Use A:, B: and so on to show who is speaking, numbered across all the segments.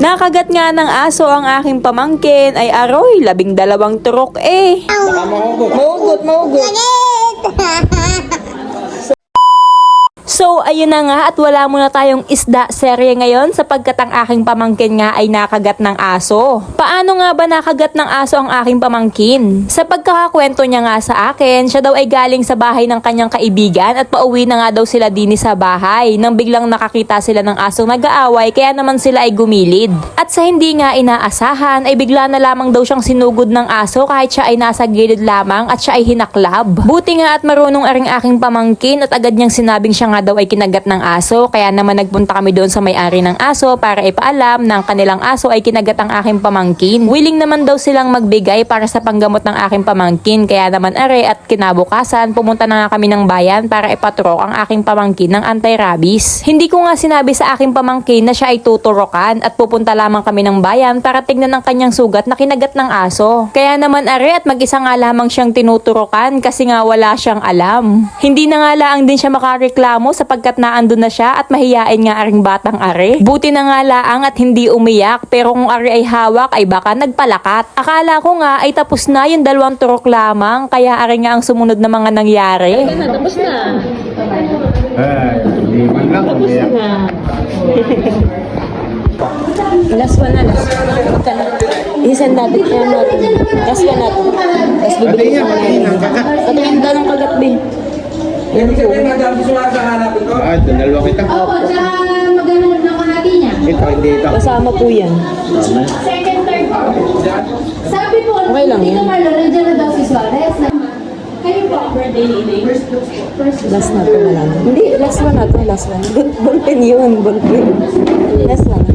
A: Nakagat nga ng aso ang aking pamangkin ay aroy, labing dalawang turok eh.
B: Baka mahugot.
A: Maugot, maugot. Ayun na nga at wala muna tayong isda serye ngayon sapagkat ang aking pamangkin nga ay nakagat ng aso. Paano nga ba nakagat ng aso ang aking pamangkin? Sa pagkakakwento niya nga sa akin, siya daw ay galing sa bahay ng kanyang kaibigan at pauwi na nga daw sila dini sa bahay nang biglang nakakita sila ng asong nag-aaway kaya naman sila ay gumilid. At sa hindi nga inaasahan ay bigla na lamang daw siyang sinugod ng aso kahit siya ay nasa gilid lamang at siya ay hinaklab. Buti nga at marunong aring aking pamangkin at agad niyang sinabing siya nga daw ay kinagat ng aso kaya naman nagpunta kami doon sa may-ari ng aso para ipaalam ang kanilang aso ay kinagat ang aking pamangkin. Willing naman daw silang magbigay para sa panggamot ng aking pamangkin kaya naman are at kinabukasan pumunta na nga kami ng bayan para ipaturok ang aking pamangkin ng anti-rabies. Hindi ko nga sinabi sa aking pamangkin na siya ay tuturokan at pupunta lamang kami ng bayan para tignan ang kanyang sugat na kinagat ng aso. Kaya naman are at mag-isa nga lamang siyang tinuturokan kasi nga wala siyang alam. Hindi na nga laang din siya makareklamo sapagkat naandun na siya at mahiyain nga aring batang are. Buti na nga laang at hindi umiyak pero kung are ay hawak ay baka nagpalakat. Akala ko nga ay tapos na yung dalawang turok lamang kaya are nga ang sumunod na mga nangyari.
C: Tapos na.
B: Ay, hindi man lang umiyak.
C: Last one na, last one. Na. Isan natin. Last one natin. Tapos
B: niya,
C: ko
B: pati niya, kakat.
C: Patuloy daw ng kagat, be.
B: Ah, dalawa kita.
D: Opo, tsaka maghanap ng kahati niya.
B: Ito, hindi ito.
C: Kasama po yan.
D: Second, third po. Sabi po,
C: Okay lang
D: Tito
C: yan.
D: Marlo, nandiyan na daw si Suarez. Kayo po. Birthday po. Look.
C: Last na wala na. Hindi, last one na to, last one. Ball- Ballpen yun, ballpen. Last one na.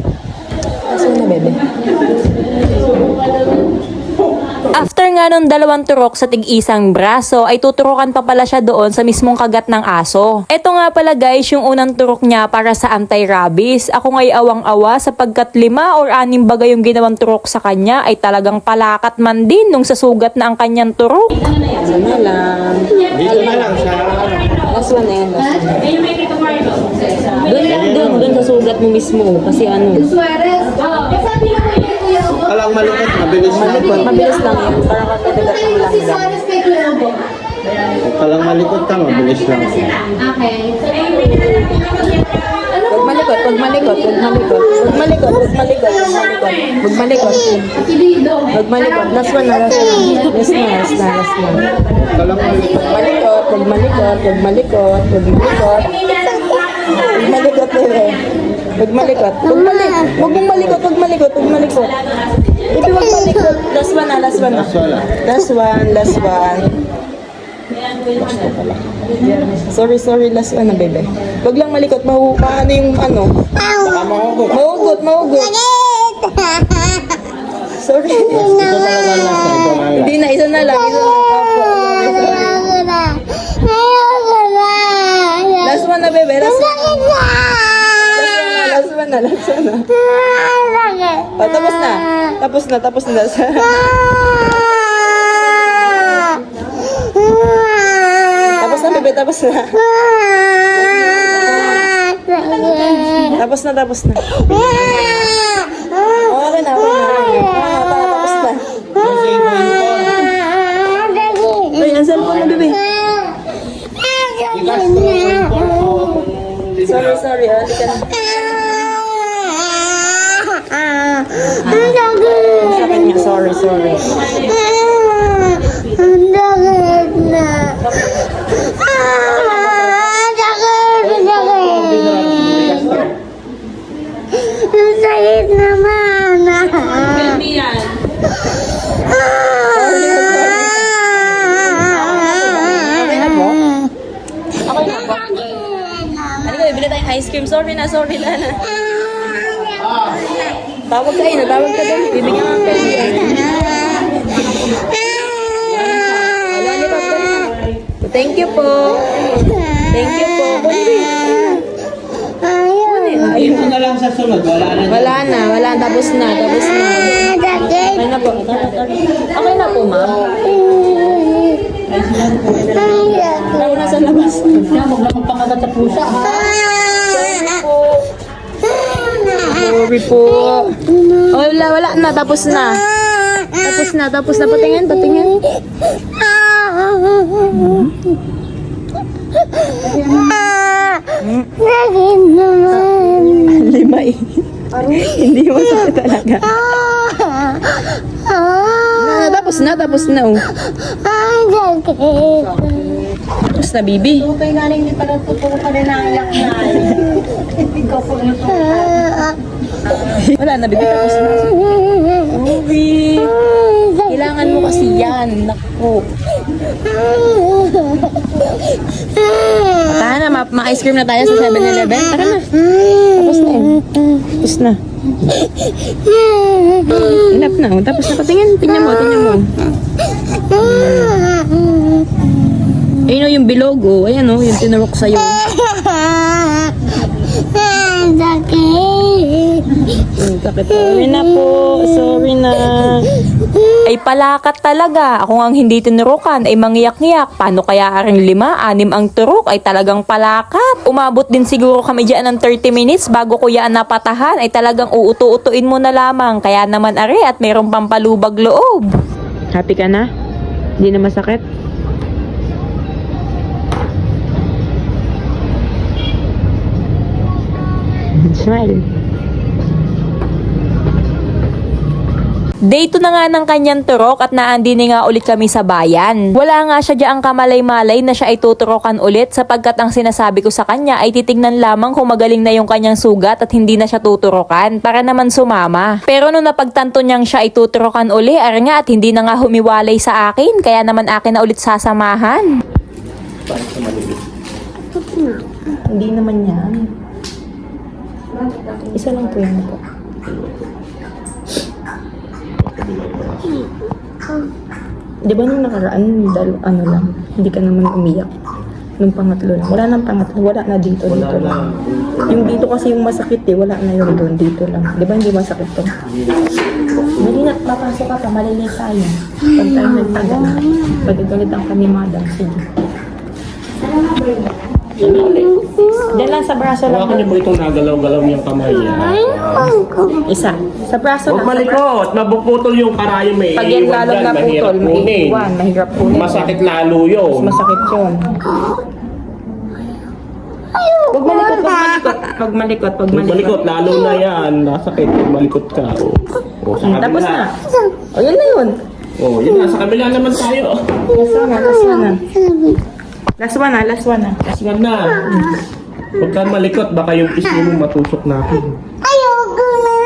C: Last one na, bebe.
A: Nga nung dalawang turok sa tig-isang braso, ay tuturukan pa pala siya doon sa mismong kagat ng aso. Ito nga pala guys, yung unang turok niya para sa anti-rabies. Ako nga'y awang-awa sapagkat lima or anim bagay yung ginawang turok sa kanya ay talagang palakat man din nung sa sugat na ang kanyang turok.
C: Last na lang.
B: Dito na lang sa...
C: Last one na yan. Doon lang, doon, doon sa sugat mo mismo. Kasi ano,
D: Suarez. Eh,
B: Alang malukot, mabilis na.
C: malikot, mabilis lang yan. Parang mo
D: mo
C: lang lang.
B: Kalang malikot ka, mabilis lang.
D: Okay.
C: Huwag malikot, huwag malikot, huwag malikot. Huwag malikot, huwag malikot, huwag malikot. Huwag malikot. Last one na, last one. Last na, last na, last na.
B: Kalang malikot.
C: Malikot, huwag malikot, huwag malikot, huwag malikot. Huwag malikot, bebe. Huwag malikot. Huwag malikot. Huwag mong malikot, huwag malikot, huwag malikot. Ibi, huwag malikot. Last one na, last one na.
B: Last wala.
C: Last one, last one. Sorry, sorry, last one na, bebe. Huwag lang malikot, mahu, paano yung ano?
B: Mahugot.
C: Mahugot, mahugot. Sorry.
B: Ito na na, na lang.
C: Hindi na, isa na lang, isa na lang. Opo, sorry, sorry. Last one na, bebe. Last one na. Last one na, last one na. Oh, tapos na. Tapos na, tapos na. tapos na, bebe, tapos na. Tapos na, tapos na. Okay na, okay na. Ah, ta- tapos na. Ay, ang cellphone na, bebe. Sorry, sorry. Ah, halika na. Sakit niya, sorry, sorry.
D: Sakit naman.
C: Okay na po? Okay na po. Ano ko, bibili tayong ice cream. Sorry na, sorry na. Tawag kayo, natawag ka doon. Bibigyan ka ng Wala, lipat ka na. Thank you po. Thank you po.
B: Ayun mo na lang sa sunod, wala na.
C: Wala na, wala. Tapos na, tapos na. Okay na po. Okay na po, ma'am. Ako nasa labas.
B: Huwag na magpakagat sa
C: Sorry po. Oh, wala, wala na. Tapos na. Tapos na, tapos na. Patingin, patingin. Lima eh. Hindi mo sakit talaga. Na, tapos na, tapos na. Oh. Tapos na, bibi.
D: Okay nga rin, hindi pa natutuwa pa rin ang iyak na. Ikaw po yung
C: Wala na, bibi. Tapos na. Bibi. Kailangan mo kasi yan. Naku. Tara na, ma- ma-ice cream na tayo sa 7-Eleven. Tara na. Tapos na eh. Tapos na. Enough na. oh. Tapos na. Patingin. Tingnan mo. Tingnan mo. Ayun o yung bilog oh. Ayan o. Yung tinurok sa'yo. Sakit. Sorry na po. Sorry na.
A: Ay palakat talaga. Ako ang hindi tinurukan ay mangyak-ngyak. Paano kaya aring lima, anim ang turok ay talagang palakat. Umabot din siguro kami dyan ng 30 minutes bago ko yan napatahan ay talagang uuto-utuin mo na lamang. Kaya naman are at mayroong pampalubag loob.
C: Happy ka na? Hindi na masakit? Smile.
A: Day 2 na nga ng kanyang turok at naandini nga ulit kami sa bayan. Wala nga siya diyang kamalay-malay na siya ay tuturokan ulit sapagkat ang sinasabi ko sa kanya ay titignan lamang kung magaling na yung kanyang sugat at hindi na siya tuturokan para naman sumama. Pero nung napagtanto niyang siya ay tuturokan uli, ar nga at hindi na nga humiwalay sa akin kaya naman akin na ulit sasamahan.
C: Hindi naman yan. Isa lang po yan po. Di ba nung nakaraan, dal, ano lang, hindi ka naman umiyak. Nung pangatlo lang. Wala nang pangatlo, wala na dito, dito lang. Yung dito kasi yung masakit eh, wala na yun doon, dito lang. Di ba hindi masakit to? Hindi na, papasok ka pa, malilay tayo. Pag tayo nagtagal, pagagalitan ka ni madam, sige. Diyan lang sa braso lang.
B: Hawakan niyo po itong nagalaw-galaw niyang kamay niya.
C: Isa. Sa braso
B: Huwag
C: lang.
B: malikot, mabuputol yung karayom eh.
C: Pag yan
B: Iiwan
C: lalong
B: dyan,
C: naputol,
B: mahirap kunin.
C: maiiwan. Mahirap kunin.
B: Masakit lalo yun.
C: Masakit yun. Huwag malikot, huwag malikot. Huwag malikot, huwag
B: Huwag
C: malikot.
B: malikot, lalo na yan. Nasakit, Huwag malikot ka. O, o sa kabila.
C: Tapos na. O, yun na yun.
B: O, yun na, sa kabila naman tayo.
C: One na, last one na. Last one na, last one na.
B: Last one na. Huwag kang malikot, baka yung pisngi mo matusok natin.
E: Ayoko na.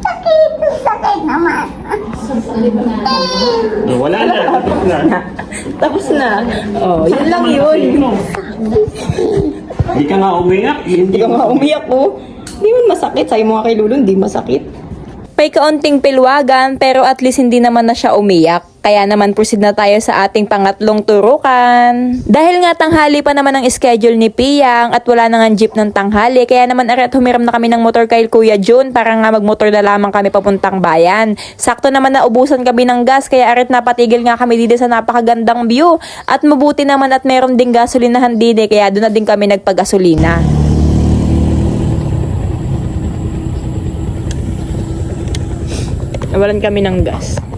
E: Sakit, sakit naman.
B: O, wala na, tapos na.
C: Tapos na. Oh, yun lang yun.
B: Hindi ka nga umiyak.
C: Hindi ka nga umiyak oh. Hindi man masakit. Sabi mo nga kay Lulu, hindi masakit.
A: May kaunting pilwagan pero at least hindi naman na siya umiyak. Kaya naman proceed na tayo sa ating pangatlong turukan. Dahil nga tanghali pa naman ang schedule ni Piyang at wala na nga jeep ng tanghali, kaya naman arat humiram na kami ng motor kay Kuya June para nga magmotor na lamang kami papuntang bayan. Sakto naman na ubusan kami ng gas kaya arat napatigil nga kami dito sa napakagandang view. At mabuti naman at meron ding gasolinahan din eh, kaya doon na din kami nagpagasolina.
C: Nawalan kami ng gas.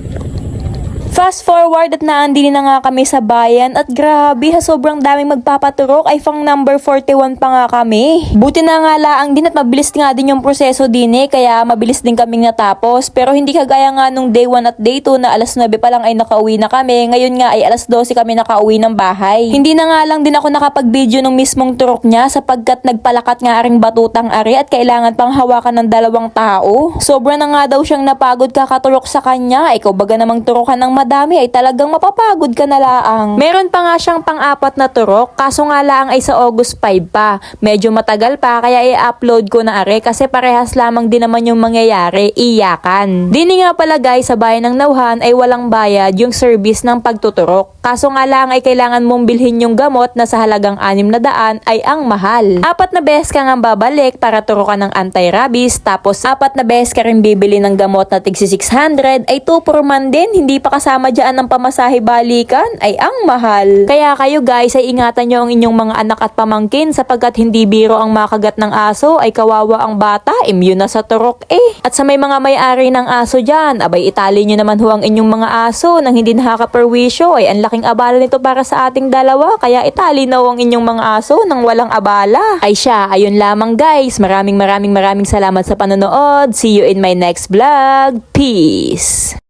A: Fast forward at naandini na nga kami sa bayan at grabe ha sobrang daming magpapaturok ay pang number 41 pa nga kami. Buti na nga laang din at mabilis nga din yung proseso din eh kaya mabilis din kaming natapos pero hindi kagaya nga nung day 1 at day 2 na alas 9 pa lang ay nakauwi na kami ngayon nga ay alas 12 kami nakauwi ng bahay. Hindi na nga lang din ako nakapag-video ng mismong turok niya sapagkat nagpalakat nga aring batutang ari at kailangan pang hawakan ng dalawang tao. Sobra na nga daw siyang napagod kakaturok sa kanya. Ikaw baga namang turokan ng madami ay talagang mapapagod ka na laang. Meron pa nga siyang pang-apat na turok kaso nga laang ay sa August 5 pa. Medyo matagal pa kaya i-upload ko na are kasi parehas lamang din naman yung mangyayari, iyakan. Dini nga pala guys sa bayan ng Nauhan ay walang bayad yung service ng pagtuturok. Kaso nga lang ay kailangan mong bilhin yung gamot na sa halagang 600 ay ang mahal. Apat na beses ka nga babalik para turo ka ng anti-rabies tapos apat na beses ka rin bibili ng gamot na tigsi 600 ay 2 per man din hindi pa kasama dyan ng pamasahe balikan ay ang mahal. Kaya kayo guys ay ingatan nyo ang inyong mga anak at pamangkin sapagkat hindi biro ang makagat ng aso ay kawawa ang bata immune na sa turok eh. At sa may mga may-ari ng aso dyan abay itali nyo naman ho ang inyong mga aso nang hindi nakakaperwisyo ay ang laking abala nito para sa ating dalawa kaya itali na ho ang inyong mga aso nang walang abala. Ay siya, ayun lamang guys. Maraming maraming maraming salamat sa panonood. See you in my next vlog. Peace!